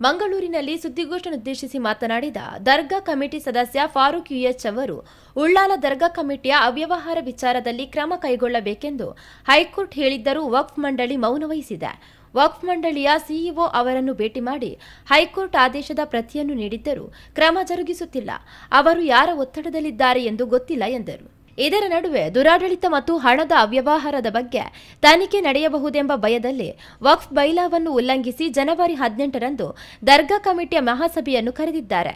ಮಂಗಳೂರಿನಲ್ಲಿ ಸುದ್ದಿಗೋಷ್ಠಿಯನ್ನುದ್ದೇಶಿಸಿ ಮಾತನಾಡಿದ ದರ್ಗಾ ಕಮಿಟಿ ಸದಸ್ಯ ಫಾರೂಕ್ ಯುಎಚ್ ಅವರು, ಉಳ್ಳಾಲ ದರ್ಗಾ ಕಮಿಟಿಯ ಅವ್ಯವಹಾರ ವಿಚಾರದಲ್ಲಿ ಕ್ರಮ ಕೈಗೊಳ್ಳಬೇಕೆಂದು ಹೈಕೋರ್ಟ್ ಹೇಳಿದ್ದರೂ ವಕ್ಫ್ ಮಂಡಳಿ ಮೌನವಹಿಸಿದೆ ವಕ್ಫ್ ಮಂಡಳಿಯ ಸಿಇಒ ಅವರನ್ನು ಭೇಟಿ ಮಾಡಿ ಹೈಕೋರ್ಟ್ ಆದೇಶದ ಪ್ರತಿಯನ್ನು ನೀಡಿದ್ದರೂ ಕ್ರಮ ಜರುಗಿಸುತ್ತಿಲ್ಲ. ಅವರು ಯಾರ ಒತ್ತಡದಲ್ಲಿದ್ದಾರೆ ಎಂದು ಗೊತ್ತಿಲ್ಲ ಎಂದರು. ಇದರ ನಡುವೆ ದುರಾಡಳಿತ ಮತ್ತು ಹಣದ ಅವ್ಯವಹಾರದ ಬಗ್ಗೆ ತನಿಖೆ ನಡೆಯಬಹುದೆಂಬ ಭಯದಲ್ಲಿ ವಕ್ಫ್ ಬೈಲಾವನ್ನು ಉಲ್ಲಂಘಿಸಿ ಜನವರಿ ಹದಿನೆಂಟರಂದು ದರ್ಗಾ ಕಮಿಟಿಯ ಮಹಾಸಭೆಯನ್ನು ಕರೆದಿದ್ದಾರೆ.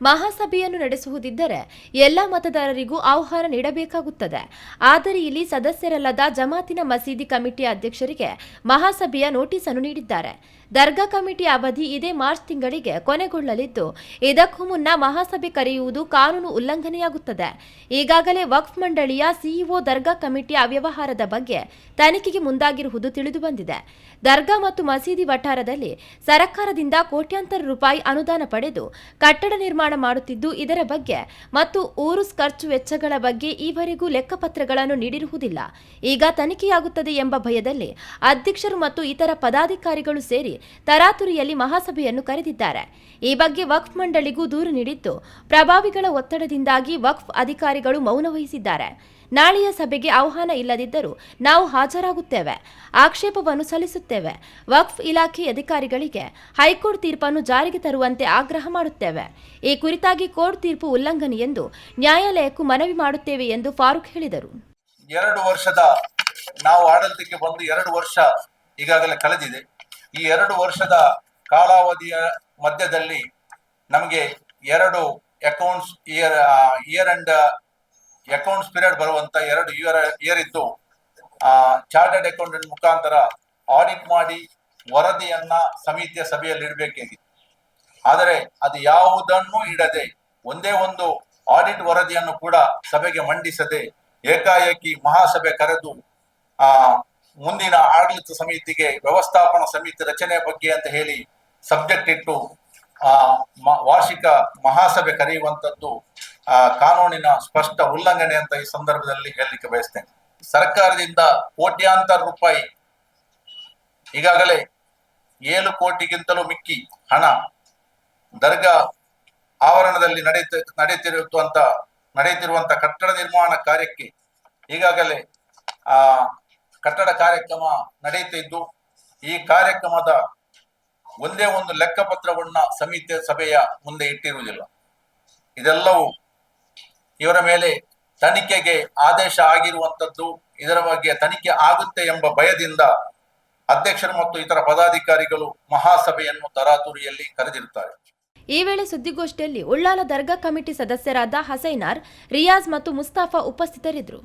ಮಹಾಸಭೆಯನ್ನು ನಡೆಸುವುದಿದ್ದರೆ ಎಲ್ಲ ಮತದಾರರಿಗೂ ಆಹ್ವಾನ ನೀಡಬೇಕಾಗುತ್ತದೆ. ಆದರೆ ಇಲ್ಲಿ ಸದಸ್ಯರಲ್ಲದ ಜಮಾತಿನ ಮಸೀದಿ ಕಮಿಟಿಯ ಅಧ್ಯಕ್ಷರಿಗೆ ಮಹಾಸಭೆಯ ನೋಟಿಸ್ ಅನ್ನು ನೀಡಿದ್ದಾರೆ. ದರ್ಗಾ ಕಮಿಟಿ ಅವಧಿ ಇದೇ ಮಾರ್ಚ್ ತಿಂಗಳಿಗೆ ಕೊನೆಗೊಳ್ಳಲಿದ್ದು, ಇದಕ್ಕೂ ಮುನ್ನ ಮಹಾಸಭೆ ಕರೆಯುವುದು ಕಾನೂನು ಉಲ್ಲಂಘನೆಯಾಗುತ್ತದೆ. ಈಗಾಗಲೇ ವಕ್ಫ್ ಮಂಡಳಿಯ ಸಿಇಒ ದರ್ಗಾ ಕಮಿಟಿಯ ಅವ್ಯವಹಾರದ ಬಗ್ಗೆ ತನಿಖೆಗೆ ಮುಂದಾಗಿರುವುದು ತಿಳಿದುಬಂದಿದೆ. ದರ್ಗಾ ಮತ್ತು ಮಸೀದಿ ವಠಾರದಲ್ಲಿ ಸರ್ಕಾರದಿಂದ ಕೋಟ್ಯಾಂತರ ರೂಪಾಯಿ ಅನುದಾನ ಪಡೆದು ಕಟ್ಟಡ ನಿರ್ಮಾಣ ಮಾಡುತ್ತಿದ್ದು, ಇದರ ಬಗ್ಗೆ ಮತ್ತು ಊರು ಖರ್ಚು ವೆಚ್ಚಗಳ ಬಗ್ಗೆ ಈವರೆಗೂ ಲೆಕ್ಕಪತ್ರಗಳನ್ನು ನೀಡಿರುವುದಿಲ್ಲ. ಈಗ ತನಿಖೆಯಾಗುತ್ತದೆ ಎಂಬ ಭಯದಲ್ಲಿ ಅಧ್ಯಕ್ಷರು ಮತ್ತು ಇತರ ಪದಾಧಿಕಾರಿಗಳು ಸೇರಿ ತರಾತುರಿಯಲ್ಲಿ ಮಹಾಸಭೆಯನ್ನು ಕರೆದಿದ್ದಾರೆ. ಈ ಬಗ್ಗೆ ವಕ್ಫ್ ಮಂಡಳಿಗೂ ದೂರು ನೀಡಿದ್ದು, ಪ್ರಭಾವಿಗಳ ಒತ್ತಡದಿಂದಾಗಿ ವಕ್ಫ್ ಅಧಿಕಾರಿಗಳು ಮೌನ ವಹಿಸಿದ್ದಾರೆ. ನಾಳೆಯ ಸಭೆಗೆ ಆಹ್ವಾನ ಇಲ್ಲದಿದ್ದರೂ ನಾವು ಹಾಜರಾಗುತ್ತೇವೆ. ಆಕ್ಷೇಪವನ್ನು ಸಲ್ಲಿಸುತ್ತೇವೆ. ವಕ್ಫ್ ಇಲಾಖೆ ಅಧಿಕಾರಿಗಳಿಗೆ ಹೈಕೋರ್ಟ್ ತೀರ್ಪನ್ನು ಜಾರಿಗೆ ತರುವಂತೆ ಆಗ್ರಹ ಮಾಡುತ್ತೇವೆ. ಈ ಕುರಿತಾಗಿ ಕೋರ್ಟ್ ತೀರ್ಪು ಉಲ್ಲಂಘನೆ ಎಂದು ನ್ಯಾಯಾಲಯಕ್ಕೂ ಮನವಿ ಮಾಡುತ್ತೇವೆ ಎಂದು ಫಾರೂಕ್ ಹೇಳಿದರು. ಎರಡು ವರ್ಷದ ನಾವು ಆಡಳಿತಕ್ಕೆ ಬಂದು ಎರಡು ವರ್ಷ ಈಗಾಗಲೇ ಕಳೆದಿದೆ. ಈ ಎರಡು ವರ್ಷದ ಕಾಲಾವಧಿಯ ಮಧ್ಯದಲ್ಲಿ ನಮಗೆ ಎರಡು accounts year year and accounts period ಬರುವಂತ ಎರಡು ಇಯರ್ ಇಯರ್ ಇದ್ದು ಚಾರ್ಟರ್ಡ್ ಅಕೌಂಟೆಂಟ್ ಮುಖಾಂತರ ಆಡಿಟ್ ಮಾಡಿ ವರದಿಯನ್ನ ಸಮಿತಿಯ ಸಭೆಯಲ್ಲಿ ಇಡಬೇಕಾಗಿತ್ತು ಆದರೆ ಅದು ಯಾವುದನ್ನು ಇಡದೆ ಒಂದೇ ಒಂದು ಆಡಿಟ್ ವರದಿಯನ್ನು ಕೂಡ ಸಭೆಗೆ ಮಂಡಿಸದೆ ಏಕಾಏಕಿ ಮಹಾಸಭೆ ಕರೆದು, ಆ ಮುಂದಿನ ಆಡಳಿತ ಸಮಿತಿಗೆ ವ್ಯವಸ್ಥಾಪನಾ ಸಮಿತಿ ರಚನೆ ಬಗ್ಗೆ ಅಂತ ಹೇಳಿ ಸಬ್ಜೆಕ್ಟ್ ಇಟ್ಟು, ಆ ವಾರ್ಷಿಕ ಮಹಾಸಭೆ ಕರೆಯುವಂತದ್ದು ಆ, ಕಾನೂನಿನ ಸ್ಪಷ್ಟ ಉಲ್ಲಂಘನೆ ಅಂತ ಈ ಸಂದರ್ಭದಲ್ಲಿ ಹೇಳಲಿಕ್ಕೆ ಬಯಸ್ತೇನೆ. ಸರ್ಕಾರದಿಂದ ಕೋಟ್ಯಾಂತರ ರೂಪಾಯಿ ಈಗಾಗಲೇ ಏಳು ಕೋಟಿಗಿಂತಲೂ ಮಿಕ್ಕಿ ಹಣ ದರ್ಗಾ ಆವರಣದಲ್ಲಿ ನಡೆಯುತ್ತ ನಡೆಯುತ್ತಿರುವಂತ ನಡೆಯುತ್ತಿರುವಂತ ಕಟ್ಟಡ ನಿರ್ಮಾಣ ಕಾರ್ಯಕ್ಕೆ ಈಗಾಗಲೇ, ಆ ಕಟ್ಟಡ ಕಾರ್ಯಕ್ರಮ ನಡೆಯುತ್ತಿದ್ದು ಈ ಕಾರ್ಯಕ್ರಮದ ಒಂದೇ ಒಂದು ಲೆಕ್ಕಪತ್ರವನ್ನ ಸಮಿತಿ ಸಭೆಯ ಮುಂದೆ ಇಟ್ಟಿರುವುದಿಲ್ಲ. ಇದೆಲ್ಲವೂ ಇವರ ಮೇಲೆ ತನಿಖೆಗೆ ಆದೇಶ ಆಗಿರುವಂತದ್ದು ಇದರ ಬಗ್ಗೆ ತನಿಖೆ ಆಗುತ್ತೆ ಎಂಬ ಭಯದಿಂದ ಅಧ್ಯಕ್ಷರು ಮತ್ತು ಇತರ ಪದಾಧಿಕಾರಿಗಳು ಮಹಾಸಭೆಯನ್ನು ತರಾತುರಿಯಲ್ಲಿ ಕರೆದಿರುತ್ತಾರೆ. ಈ ವೇಳೆ ಸುದ್ದಿಗೋಷ್ಠಿಯಲ್ಲಿ ಉಳ್ಳಾಲ ದರ್ಗಾ ಕಮಿಟಿ ಸದಸ್ಯರಾದ ಹಸೈನಾರ್, ರಿಯಾಜ್ ಮತ್ತು ಮುಸ್ತಾಫಾ ಉಪಸ್ಥಿತರಿದ್ದರು.